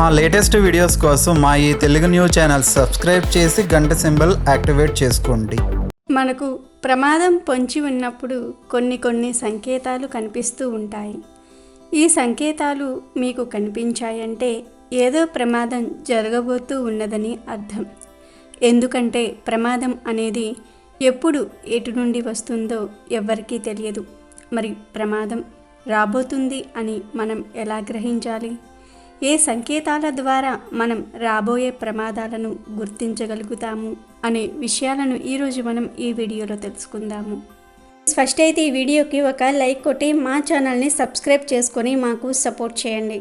మా latest videos కోసం మా ఈ తెలుగు న్యూస్ ఛానల్ సబ్స్క్రైబ్ చేసి గంట సింబల్ యాక్టివేట్ చేసుకోండి. మనకు ప్రమాదం పొంచి ఉన్నప్పుడు కొన్ని కొన్ని సంకేతాలు కనిపిస్తూ ఉంటాయి. ఈ సంకేతాలు మీకు కనిపించాయంటే ఏదో ప్రమాదం జరగబోతూ ఉన్నదని అర్థం. ఎందుకంటే ప్రమాదం అనేది ఎప్పుడు ఎటు నుండి వస్తుందో ఎవ్వరికీ తెలియదు. మరి ప్రమాదం రాబోతుంది అని మనం ఎలా గ్రహించాలి? ఏ సంకేతాల ద్వారా మనం రాబోయే ప్రమాదాలను గుర్తించగలుగుతాము అనే విషయాలను ఈరోజు మనం ఈ వీడియోలో తెలుసుకుందాము. ఫస్ట్ అయితే ఈ వీడియోకి ఒక లైక్ కొట్టి మా ఛానల్ని సబ్స్క్రైబ్ చేసుకొని మాకు సపోర్ట్ చేయండి.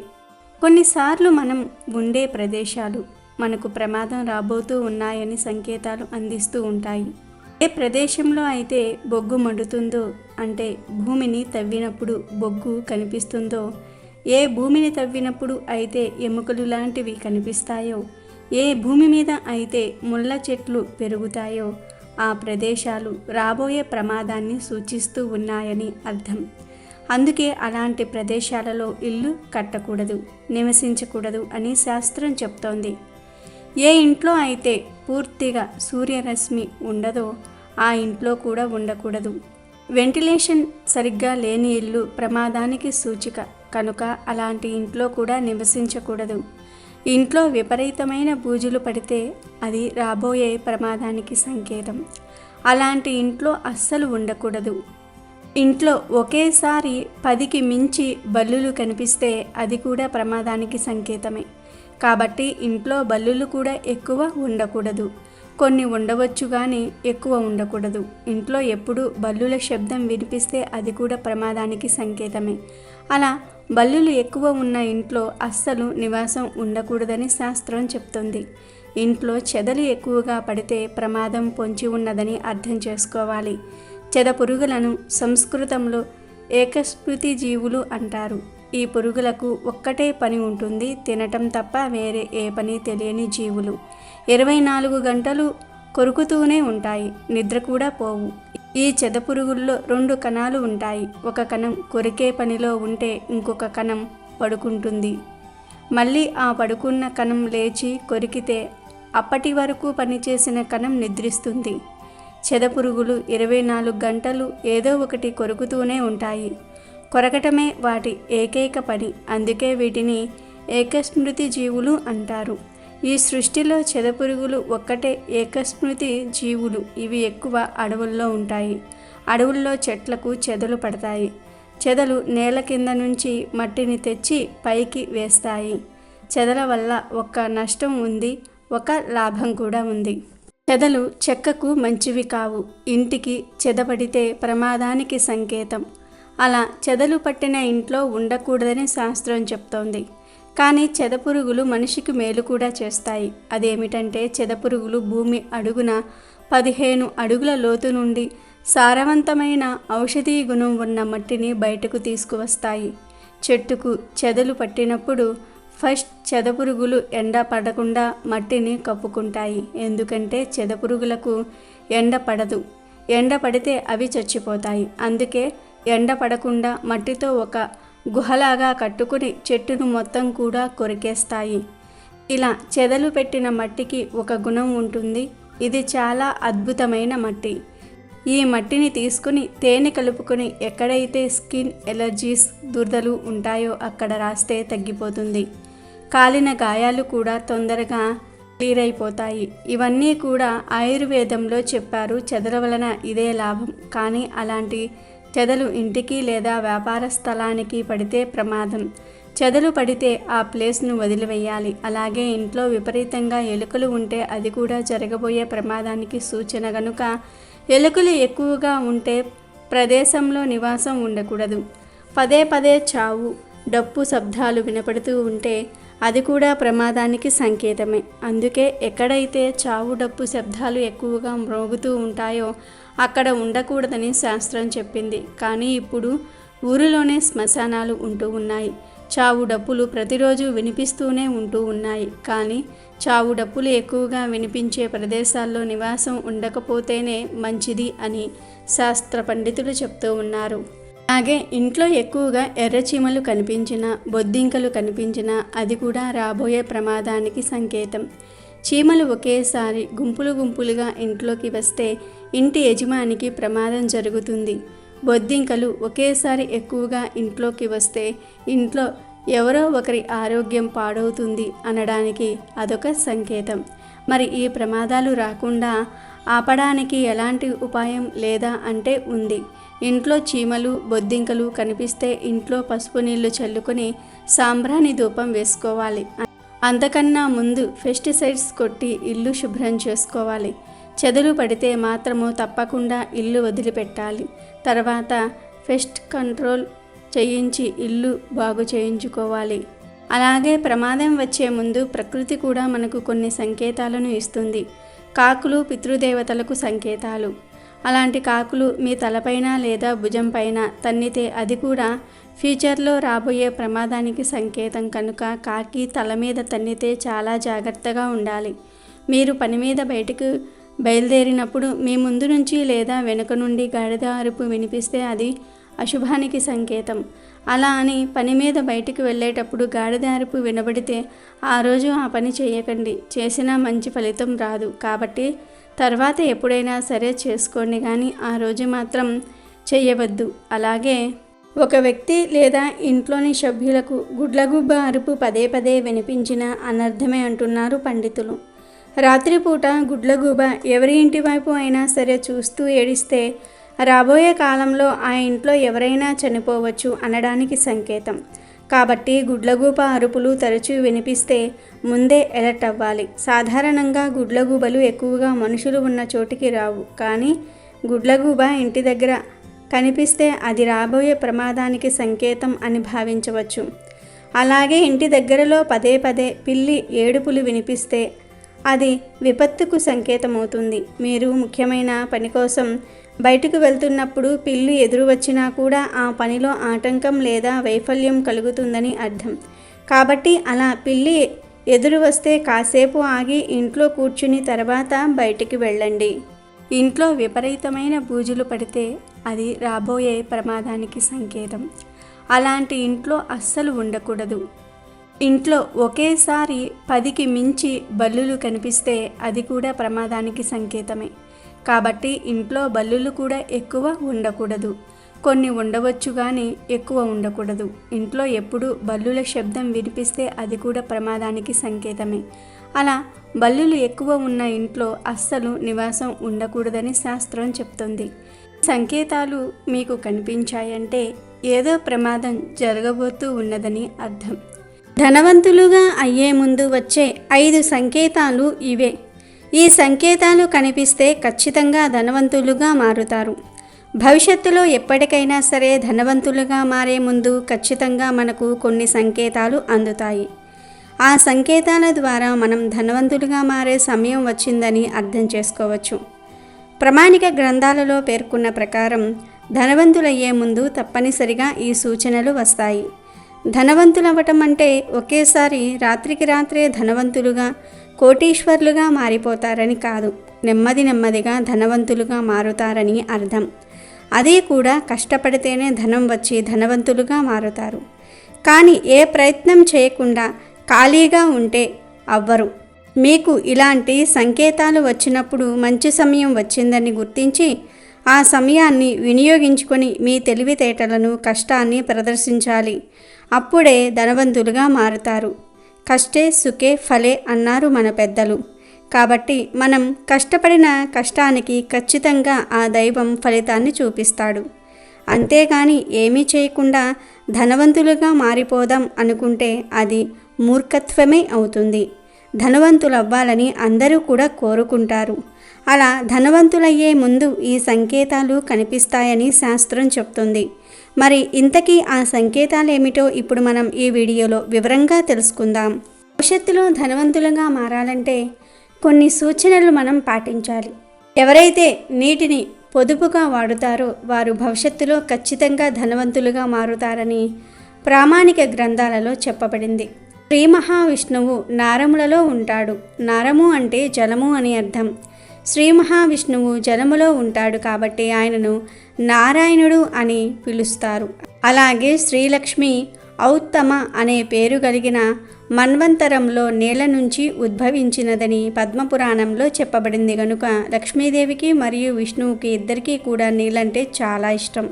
కొన్నిసార్లు మనం ఉండే ప్రదేశాలు మనకు ప్రమాదం రాబోతూ ఉన్నాయని సంకేతాలు అందిస్తూ ఉంటాయి. ఏ ప్రదేశంలో అయితే బొగ్గు మండుతుందో అంటే భూమిని తవ్వినప్పుడు బొగ్గు కనిపిస్తుందో ఏ భూమిని తవ్వినప్పుడు అయితే ఎముకలు లాంటివి కనిపిస్తాయో? ఏ భూమి మీద అయితే ముళ్ళ చెట్లు పెరుగుతాయో? ఆ ప్రదేశాలు రాబోయే ప్రమాదాన్ని సూచిస్తూ ఉన్నాయని అర్థం. అందుకే అలాంటి ప్రదేశాలలో ఇల్లు కట్టకూడదు నివసించకూడదు అని శాస్త్రం చెప్తోంది. ఏ ఇంట్లో అయితే పూర్తిగా సూర్యరశ్మి ఉండదో ఆ ఇంట్లో కూడా ఉండకూడదు. వెంటిలేషన్ సరిగ్గా లేని ఇల్లు ప్రమాదానికి సూచిక. కనుక అలాంటి ఇంట్లో కూడా నివసించకూడదు. ఇంట్లో విపరీతమైన బూజులు పడితే అది రాబోయే ప్రమాదానికి సంకేతం. అలాంటి ఇంట్లో అస్సలు ఉండకూడదు. ఇంట్లో ఒకేసారి పదికి మించి బల్లులు కనిపిస్తే అది కూడా ప్రమాదానికి సంకేతమే. కాబట్టి ఇంట్లో బల్లులు కూడా ఎక్కువ ఉండకూడదు. కొన్ని ఉండవచ్చు కానీ ఎక్కువ ఉండకూడదు. ఇంట్లో ఎప్పుడు బల్లుల శబ్దం వినిపిస్తే అది కూడా ప్రమాదానికి సంకేతమే. అలా బల్లులు ఎక్కువ ఉన్న ఇంట్లో అస్సలు నివాసం ఉండకూడదని శాస్త్రం చెప్తుంది. ఇంట్లో చెదలు ఎక్కువగా పడితే ప్రమాదం పొంచి ఉన్నదని అర్థం చేసుకోవాలి. చెద పురుగులను సంస్కృతంలో ఏకస్మృతి జీవులు అంటారు. ఈ పురుగులకు ఒక్కటే పని ఉంటుంది తినటం తప్ప వేరే ఏ పని తెలియని జీవులు. ఇరవై నాలుగు గంటలు కొరుకుతూనే ఉంటాయి. నిద్ర కూడా పోవు. ఈ చెదపురుగుల్లో రెండు కణాలు ఉంటాయి. ఒక కణం కొరికే పనిలో ఉంటే ఇంకొక కణం పడుకుంటుంది. మళ్ళీ ఆ పడుకున్న కణం లేచి కొరికితే అప్పటి వరకు పనిచేసిన కణం నిద్రిస్తుంది. చెదపురుగులు ఇరవై నాలుగు గంటలు ఏదో ఒకటి కొరుకుతూనే ఉంటాయి. కొరకటమే వాటి ఏకైక పని. అందుకే వీటిని ఏకస్మృతి జీవులు అంటారు. ఈ సృష్టిలో చెదపురుగులు ఒక్కటే ఏకస్మృతి జీవులు. ఇవి ఎక్కువ అడవుల్లో ఉంటాయి. అడవుల్లో చెట్లకు చెదలు పడతాయి. చెదలు నేల కింద నుంచి మట్టిని తెచ్చి పైకి వేస్తాయి. చెదల వల్ల ఒక నష్టం ఉంది ఒక లాభం కూడా ఉంది. చెదలు చెక్కకు మంచివి కావు. ఇంటికి చెదపడితే ప్రమాదానికి సంకేతం. అలా చెదలు పట్టిన ఇంట్లో ఉండకూడదని శాస్త్రం చెప్తోంది. కానీ చెదపురుగులు మనిషికి మేలు కూడా చేస్తాయి. అదేమిటంటే చెదపురుగులు భూమి అడుగున పదిహేను అడుగుల లోతు నుండి సారవంతమైన ఔషధీ గుణం ఉన్న మట్టిని బయటకు తీసుకువస్తాయి. చెట్టుకు చెదలు పట్టినప్పుడు ఫస్ట్ చెదపురుగులు ఎండ పడకుండా మట్టిని కప్పుకుంటాయి. ఎందుకంటే చెదపురుగులకు ఎండ పడదు. ఎండ పడితే అవి చచ్చిపోతాయి. అందుకే ఎండ పడకుండా మట్టితో ఒక గుహలాగా కట్టుకుని చెట్టును మొత్తం కూడా కొరికేస్తాయి. ఇలా చెదలు పెట్టిన మట్టికి ఒక గుణం ఉంటుంది. ఇది చాలా అద్భుతమైన మట్టి. ఈ మట్టిని తీసుకుని తేనె కలుపుకొని ఎక్కడైతే స్కిన్ ఎలర్జీస్ దురదలు ఉంటాయో అక్కడ రాస్తే తగ్గిపోతుంది. కాలిన గాయాలు కూడా తొందరగా క్లియర్ అయిపోతాయి ఇవన్నీ కూడా ఆయుర్వేదంలో చెప్పారు. చెదల వలన ఇదే లాభం. కానీ అలాంటి చెదలు ఇంటికి లేదా వ్యాపార స్థలానికి పడితే ప్రమాదం. చెదలు పడితే ఆ ప్లేస్ను వదిలివేయాలి. అలాగే ఇంట్లో విపరీతంగా ఎలుకలు ఉంటే అది కూడా జరగబోయే ప్రమాదానికి సూచన గనుక ఎలుకలు ఎక్కువగా ఉంటే ప్రదేశంలో నివాసం ఉండకూడదు. పదే పదే చావు డప్పు శబ్దాలు వినపడుతూ ఉంటే అది కూడా ప్రమాదానికి సంకేతమే. అందుకే ఎక్కడైతే చావు డప్పు శబ్దాలు ఎక్కువగా మ్రోగుతూ ఉంటాయో అక్కడ ఉండకూడదని శాస్త్రం చెప్పింది. కానీ ఇప్పుడు ఊరిలోనే శ్మశానాలు ఉంటూ ఉన్నాయి. చావు డప్పులు ప్రతిరోజు వినిపిస్తూనే ఉంటూ ఉన్నాయి. కానీ చావు డప్పులు ఎక్కువగా వినిపించే ప్రదేశాల్లో నివాసం ఉండకపోతేనే మంచిది అని శాస్త్ర పండితులు చెప్తూ ఉన్నారు. అలాగే ఇంట్లో ఎక్కువగా ఎర్రచీమలు కనిపించిన బొద్దింకలు కనిపించిన అది కూడా రాబోయే ప్రమాదానికి సంకేతం. చీమలు ఒకేసారి గుంపులు గుంపులుగా ఇంట్లోకి వస్తే ఇంటి యజమానికి ప్రమాదం జరుగుతుంది. బొద్దింకలు ఒకేసారి ఎక్కువగా ఇంట్లోకి వస్తే ఇంట్లో ఎవరో ఒకరి ఆరోగ్యం పాడవుతుంది అనడానికి అదొక సంకేతం. మరి ఈ ప్రమాదాలు రాకుండా ఆపడానికి ఎలాంటి ఉపాయం లేదా అంటే ఉంది? ఇంట్లో చీమలు బొద్దింకలు కనిపిస్తే ఇంట్లో పసుపు నీళ్ళు చల్లుకొని సాంబ్రాణి ధూపం వేసుకోవాలి. అంతకన్నా ముందు పెస్టిసైడ్స్ కొట్టి ఇల్లు శుభ్రం చేసుకోవాలి. చెదలు పడితే మాత్రము తప్పకుండా ఇల్లు వదిలిపెట్టాలి. తర్వాత పెస్ట్ కంట్రోల్ చేయించి ఇల్లు బాగు చేయించుకోవాలి. అలాగే ప్రమాదం వచ్చే ముందు ప్రకృతి కూడా మనకు కొన్ని సంకేతాలను ఇస్తుంది. కాకులు పితృదేవతలకు సంకేతాలు. అలాంటి కాకులు మీ తలపైన లేదా భుజంపైన తన్నితే అది కూడా ఫ్యూచర్లో రాబోయే ప్రమాదానికి సంకేతం కనుక కాకి తల మీద తన్నితే చాలా జాగ్రత్తగా ఉండాలి. మీరు పని మీద బయటకు బయలుదేరినప్పుడు మీ ముందు నుంచి లేదా వెనుక నుండి గాడిద అరుపు వినిపిస్తే అది అశుభానికి సంకేతం. అలా అని పని మీద బయటికి వెళ్ళేటప్పుడు గాడిద అరుపు వినబడితే ఆ రోజు ఆ పని చేయకండి. చేసినా మంచి ఫలితం రాదు. కాబట్టి తర్వాత ఎప్పుడైనా సరే చేసుకోండి కానీ ఆ రోజు మాత్రం చేయవద్దు అలాగే ఒక వ్యక్తి లేదా ఇంట్లోని సభ్యులకు గుడ్లగుబ్బ అరుపు పదే పదే వినిపించిన అనర్థమే అంటున్నారు పండితులు. రాత్రిపూట గుడ్లగూబ ఎవరి ఇంటి వైపు అయినా సరే చూస్తూ ఏడిస్తే రాబోయే కాలంలో ఆ ఇంట్లో ఎవరైనా చనిపోవచ్చు అనడానికి సంకేతం. కాబట్టి గుడ్లగూబ అరుపులు తరచూ వినిపిస్తే ముందే ఎలర్ట్ అవ్వాలి. సాధారణంగా గుడ్లగూబలు ఎక్కువగా మనుషులు ఉన్న చోటికి రావు. కానీ గుడ్లగూబ ఇంటి దగ్గర కనిపిస్తే అది రాబోయే ప్రమాదానికి సంకేతం అని భావించవచ్చు. అలాగే ఇంటి దగ్గరలో పదే పదే పిల్లి ఏడుపులు వినిపిస్తే అది విపత్తుకు సంకేతమవుతుంది. మీరు ముఖ్యమైన పని కోసం బయటకు వెళ్తున్నప్పుడు పిల్లి ఎదురు వచ్చినా కూడా ఆ పనిలో ఆటంకం లేదా వైఫల్యం కలుగుతుందని అర్థం. కాబట్టి అలా పిల్లి ఎదురు వస్తే కాసేపు ఆగి ఇంట్లో కూర్చుని తర్వాత బయటికి వెళ్ళండి. ఇంట్లో విపరీతమైన బూజులు పడితే అది రాబోయే ప్రమాదానికి సంకేతం. అలాంటి ఇంట్లో అస్సలు ఉండకూడదు. ఇంట్లో ఒకేసారి పదికి మించి బల్లులు కనిపిస్తే అది కూడా ప్రమాదానికి సంకేతమే. కాబట్టి ఇంట్లో బల్లులు కూడా ఎక్కువ ఉండకూడదు. కొన్ని ఉండవచ్చు కానీ ఎక్కువ ఉండకూడదు. ఇంట్లో ఎప్పుడు బల్లుల శబ్దం వినిపిస్తే అది కూడా ప్రమాదానికి సంకేతమే. అలా బల్లులు ఎక్కువ ఉన్న ఇంట్లో అస్సలు నివాసం ఉండకూడదని శాస్త్రం చెప్తుంది. సంకేతాలు మీకు కనిపించాయంటే ఏదో ప్రమాదం జరగబోతూ ఉన్నదని అర్థం. ధనవంతులుగా అయ్యే ముందు వచ్చే ఐదు సంకేతాలు ఇవే. ఈ సంకేతాలు కనిపిస్తే ఖచ్చితంగా ధనవంతులుగా మారుతారు. భవిష్యత్తులో ఎప్పటికైనా సరే ధనవంతులుగా మారే ముందు ఖచ్చితంగా మనకు కొన్ని సంకేతాలు అందుతాయి. ఆ సంకేతాల ద్వారా మనం ధనవంతులుగా మారే సమయం వచ్చిందని అర్థం చేసుకోవచ్చు. ప్రామాణిక గ్రంథాలలో పేర్కొన్న ప్రకారం ధనవంతులయ్యే ముందు తప్పనిసరిగా ఈ సూచనలు వస్తాయి. ధనవంతులవ్వటం అంటే ఒకేసారి రాత్రికి రాత్రే ధనవంతులుగా కోటీశ్వర్లుగా మారిపోతారని కాదు. నెమ్మది నెమ్మదిగా ధనవంతులుగా మారుతారని అర్థం. అదే కూడా కష్టపడితేనే ధనం వచ్చి ధనవంతులుగా మారుతారు. కానీ ఏ ప్రయత్నం చేయకుండా ఖాళీగా ఉంటే అవ్వరు. మీకు ఇలాంటి సంకేతాలు వచ్చినప్పుడు మంచి సమయం వచ్చిందని గుర్తించి ఆ సమయాన్ని వినియోగించుకొని మీ తెలివితేటలను కష్టాన్ని ప్రదర్శించాలి. అప్పుడే ధనవంతులుగా మారుతారు. కష్టే సుఖే ఫలే అన్నారు మన పెద్దలు. కాబట్టి మనం కష్టపడిన కష్టానికి ఖచ్చితంగా ఆ దైవం ఫలితాన్ని చూపిస్తాడు. అంతేగాని ఏమీ చేయకుండా ధనవంతులుగా మారిపోదాం అనుకుంటే అది మూర్ఖత్వమే అవుతుంది. ధనవంతులవ్వాలని అందరూ కూడా కోరుకుంటారు. అలా ధనవంతులయ్యే ముందు ఈ సంకేతాలు కనిపిస్తాయని శాస్త్రం చెప్తుంది. మరి ఇంతకీ ఆ సంకేతాలు ఏమిటో ఇప్పుడు మనం ఈ వీడియోలో వివరంగా తెలుసుకుందాం. భవిష్యత్తులో ధనవంతులుగా మారాలంటే కొన్ని సూచనలు మనం పాటించాలి. ఎవరైతే నీటిని పొదుపుగా వాడుతారో వారు భవిష్యత్తులో ఖచ్చితంగా ధనవంతులుగా మారుతారని ప్రామాణిక గ్రంథాలలో చెప్పబడింది. శ్రీ మహావిష్ణువు నారములలో ఉంటాడు. నారము అంటే జలము అని అర్థం. శ్రీ మహావిష్ణువు జలములో ఉంటాడు కాబట్టి ఆయనను నారాయణుడు అని పిలుస్తారు. అలాగే శ్రీలక్ష్మి ఔత్తమ అనే పేరు కలిగిన మన్వంతరంలో నీళ్ళ నుంచి ఉద్భవించినదని పద్మపురాణంలో చెప్పబడింది కనుక లక్ష్మీదేవికి మరియు విష్ణువుకి ఇద్దరికీ కూడా నీళ్ళంటే చాలా ఇష్టం.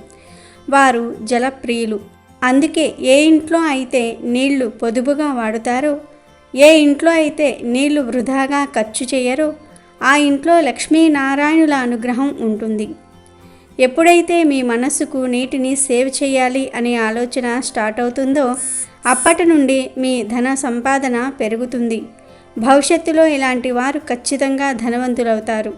వారు జలప్రియులు. అందుకే ఏ ఇంట్లో అయితే నీళ్ళు పొదుపుగా వాడుతారో ఏ ఇంట్లో అయితే నీళ్ళు వృధాగా ఖర్చు చేయరో ఆ ఇంట్లో లక్ష్మీనారాయణుల అనుగ్రహం ఉంటుంది. ఎప్పుడైతే మీ మనస్సుకు నీటిని సేవ్ చేయాలి అనే ఆలోచన స్టార్ట్ అవుతుందో అప్పటి నుండి మీ ధన సంపాదన పెరుగుతుంది. భవిష్యత్తులో ఇలాంటి వారు ఖచ్చితంగా ధనవంతులవుతారు.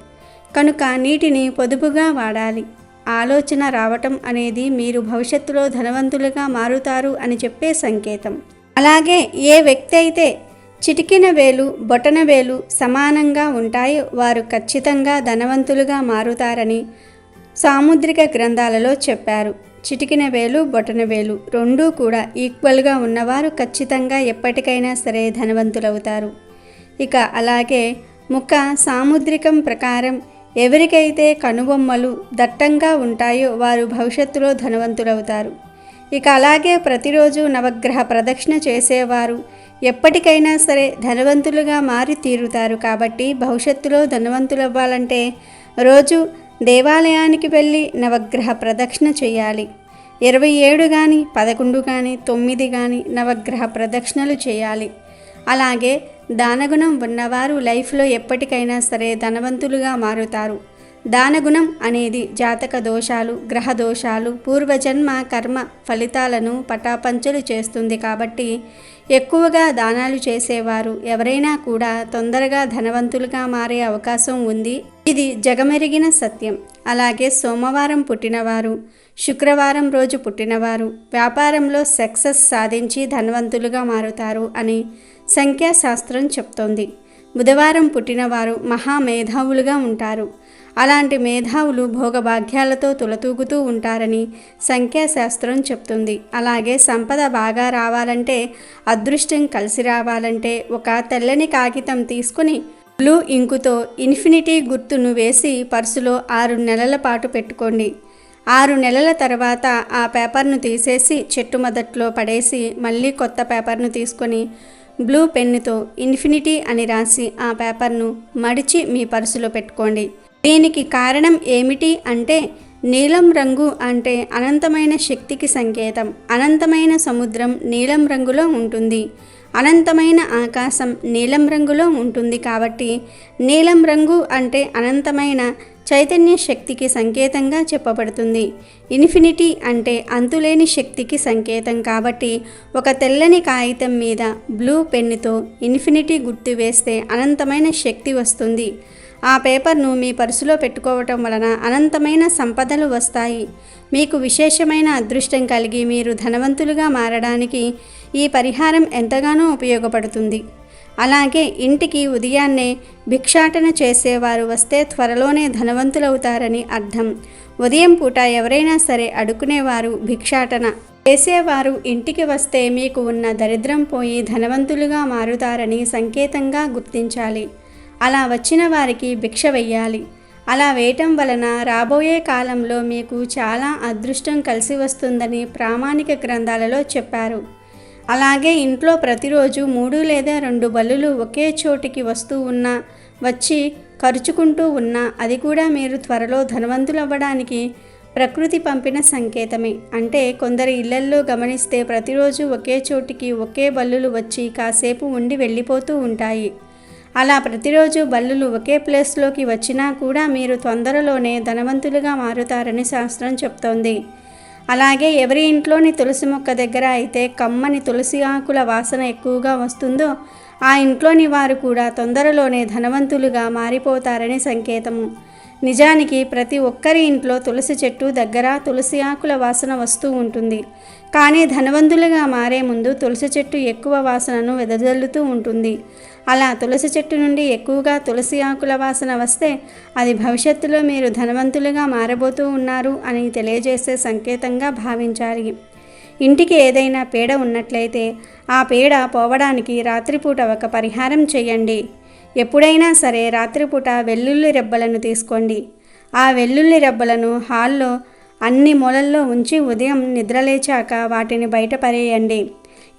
కనుక నీటిని పొదుపుగా వాడాలి. ఆలోచన రావటం అనేది మీరు భవిష్యత్తులో ధనవంతులుగా మారుతారు అని చెప్పే సంకేతం. అలాగే ఏ వ్యక్తి అయితే చిటికిన వేలు బొటన వేలు సమానంగా ఉంటాయి. వారు ఖచ్చితంగా ధనవంతులుగా మారుతారని సాముద్రిక గ్రంథాలలో చెప్పారు. చిటికిన వేలు బొటన వేలు రెండూ కూడా ఈక్వల్గా ఉన్నవారు ఖచ్చితంగా ఎప్పటికైనా సరే ధనవంతులవుతారు. ఇక అలాగే ముఖ సాముద్రికం ప్రకారం ఎవరికైతే కనుబొమ్మలు దట్టంగా ఉంటాయో వారు భవిష్యత్తులో ధనవంతులవుతారు. ఇక అలాగే ప్రతిరోజు నవగ్రహ ప్రదక్షిణ చేసేవారు ఎప్పటికైనా సరే ధనవంతులుగా మారి తీరుతారు కాబట్టి భవిష్యత్తులో ధనవంతులవ్వాలంటే రోజు దేవాలయానికి వెళ్ళి నవగ్రహ ప్రదక్షిణ చేయాలి. ఇరవై ఏడు కానీ పదకొండు కానీ తొమ్మిది కానీ నవగ్రహ ప్రదక్షిణలు చేయాలి. అలాగే దానగుణం ఉన్నవారు లైఫ్లో ఎప్పటికైనా సరే ధనవంతులుగా మారుతారు. దానగుణం అనేది జాతక దోషాలు గ్రహ దోషాలు పూర్వజన్మ కర్మ ఫలితాలను పటాపంచలు చేస్తుంది కాబట్టి ఎక్కువగా దానాలు చేసేవారు. ఎవరైనా కూడా తొందరగా ధనవంతులుగా మారే అవకాశం ఉంది. ఇది జగమెరిగిన సత్యం. అలాగే సోమవారం పుట్టినవారు శుక్రవారం రోజు పుట్టినవారు వ్యాపారంలో సక్సెస్ సాధించి ధనవంతులుగా మారుతారు అని సంఖ్యాశాస్త్రం చెప్తోంది. బుధవారం పుట్టినవారు మహామేధావులుగా ఉంటారు. అలాంటి మేధావులు భోగభాగ్యాలతో తులతూగుతూ ఉంటారని సంఖ్యాశాస్త్రం చెప్తుంది. అలాగే సంపద బాగా రావాలంటే అదృష్టం కలిసి రావాలంటే ఒక తెల్లని కాగితం తీసుకుని బ్లూ ఇంకుతో ఇన్ఫినిటీ గుర్తును వేసి పర్సులో ఆరు నెలల పాటు పెట్టుకోండి. ఆరు నెలల తర్వాత ఆ పేపర్ను తీసేసి చెట్టు మొదట్లో పడేసి మళ్ళీ కొత్త పేపర్ను తీసుకొని బ్లూ పెన్నుతో ఇన్ఫినిటీ అని రాసి ఆ పేపర్ను మడిచి మీ పర్సులో పెట్టుకోండి. దీనికి కారణం ఏమిటి అంటే నీలం రంగు అంటే అనంతమైన శక్తికి సంకేతం. అనంతమైన సముద్రం నీలం రంగులో ఉంటుంది. అనంతమైన ఆకాశం నీలం రంగులో ఉంటుంది కాబట్టి నీలం రంగు అంటే అనంతమైన చైతన్య శక్తికి సంకేతంగా చెప్పబడుతుంది. ఇన్ఫినిటీ అంటే అంతులేని శక్తికి సంకేతం కాబట్టి ఒక తెల్లని కాగితం మీద బ్లూ పెన్నుతో ఇన్ఫినిటీ గుర్తు వేస్తే అనంతమైన శక్తి వస్తుంది. ఆ పేపర్ను మీ పర్సులో పెట్టుకోవటం వలన అనంతమైన సంపదలు వస్తాయి. మీకు విశేషమైన అదృష్టం కలిగి మీరు ధనవంతులుగా మారడానికి ఈ పరిహారం ఎంతగానో ఉపయోగపడుతుంది. అలాగే ఇంటికి ఉదయాన్నే భిక్షాటన చేసేవారు వస్తే త్వరలోనే ధనవంతులవుతారని అర్థం. ఉదయం పూట ఎవరైనా సరే అడుకునేవారు భిక్షాటన. చేసేవారు ఇంటికి వస్తే మీకు ఉన్న దరిద్రం పోయి ధనవంతులుగా మారుతారని సంకేతంగా గుర్తించాలి. అలా వచ్చిన వారికి భిక్ష వెయ్యాలి. అలా వేయటం వలన రాబోయే కాలంలో మీకు చాలా అదృష్టం కలిసి వస్తుందని ప్రామాణిక గ్రంథాలలో చెప్పారు. అలాగే ఇంట్లో ప్రతిరోజు మూడు లేదా రెండు బల్లులు ఒకే చోటికి వస్తూ ఉన్నా వచ్చి ఖర్చుకుంటూ ఉన్నా అది కూడా మీరు త్వరలో ధనవంతులవ్వడానికి ప్రకృతి పంపిన సంకేతమే. అంటే కొందరి ఇళ్ళల్లో గమనిస్తే ప్రతిరోజు ఒకే చోటికి ఒకే బల్లులు వచ్చి కాసేపు ఉండి వెళ్ళిపోతూ ఉంటాయి. అలా ప్రతిరోజు బల్లులు ఒకే ప్లేస్లోకి వచ్చినా కూడా మీరు తొందరలోనే ధనవంతులుగా మారుతారని శాస్త్రం చెప్తోంది. అలాగే ఎవరి ఇంట్లోని తులసి మొక్క దగ్గర అయితే కమ్మని తులసి ఆకుల వాసన ఎక్కువగా వస్తుందో ఆ ఇంట్లోని వారు కూడా తొందరలోనే ధనవంతులుగా మారిపోతారని సంకేతము నిజానికి ప్రతి ఒక్కరి ఇంట్లో తులసి చెట్టు దగ్గర తులసి ఆకుల వాసన వస్తూ ఉంటుంది. కానీ ధనవంతులుగా మారే ముందు తులసి చెట్టు ఎక్కువ వాసనను వెదజల్లుతూ ఉంటుంది. అలా తులసి చెట్టు నుండి ఎక్కువగా తులసి ఆకుల వాసన వస్తే అది భవిష్యత్తులో మీరు ధనవంతులుగా మారబోతూ ఉన్నారు అని తెలియజేసే సంకేతంగా భావించాలి. ఇంటికి ఏదైనా పీడ ఉన్నట్లయితే ఆ పీడ పోవడానికి రాత్రిపూట ఒక పరిహారం చేయండి. ఎప్పుడైనా సరే రాత్రిపూట వెల్లుల్లి రెబ్బలను తీసుకోండి. ఆ వెల్లుల్లి రెబ్బలను హాల్లో అన్ని మూలల్లో ఉంచి ఉదయం నిద్రలేచాక వాటిని బయట పరేయండి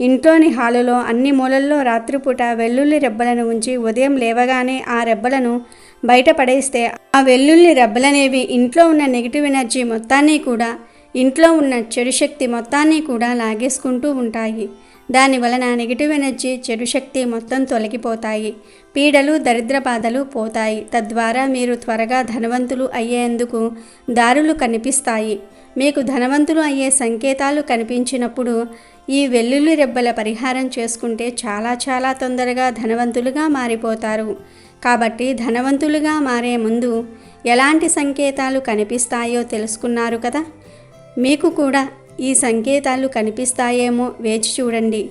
ఇంట్లోని హాలులో అన్ని మూలల్లో రాత్రిపూట వెల్లుల్లి రెబ్బలను ఉంచి ఉదయం లేవగానే ఆ రెబ్బలను బయట పడేస్తే ఆ వెల్లుల్లి రెబ్బలనేవి ఇంట్లో ఉన్న నెగిటివ్ ఎనర్జీ మొత్తాన్ని కూడా ఇంట్లో ఉన్న చెడు శక్తి మొత్తాన్ని కూడా లాగేసుకుంటూ ఉంటాయి. దాని వలన నెగిటివ్ ఎనర్జీ చెడు శక్తి మొత్తం తొలగిపోతాయి. పీడలు దరిద్ర బాధలు పోతాయి. తద్వారా మీరు త్వరగా ధనవంతులు అయ్యేందుకు దారులు కనిపిస్తాయి. మీకు ధనవంతులు అయ్యే సంకేతాలు కనిపించినప్పుడు ఈ వెల్లుల్లి రెబ్బల పరిహారం చేసుకుంటే చాలా చాలా తొందరగా ధనవంతులుగా మారిపోతారు. కాబట్టి ధనవంతులుగా మారే ముందు ఎలాంటి సంకేతాలు కనిపిస్తాయో తెలుసుకున్నారు కదా? మీకు కూడా ఈ సంకేతాలు కనిపిస్తాయేమో వేచి చూడండి.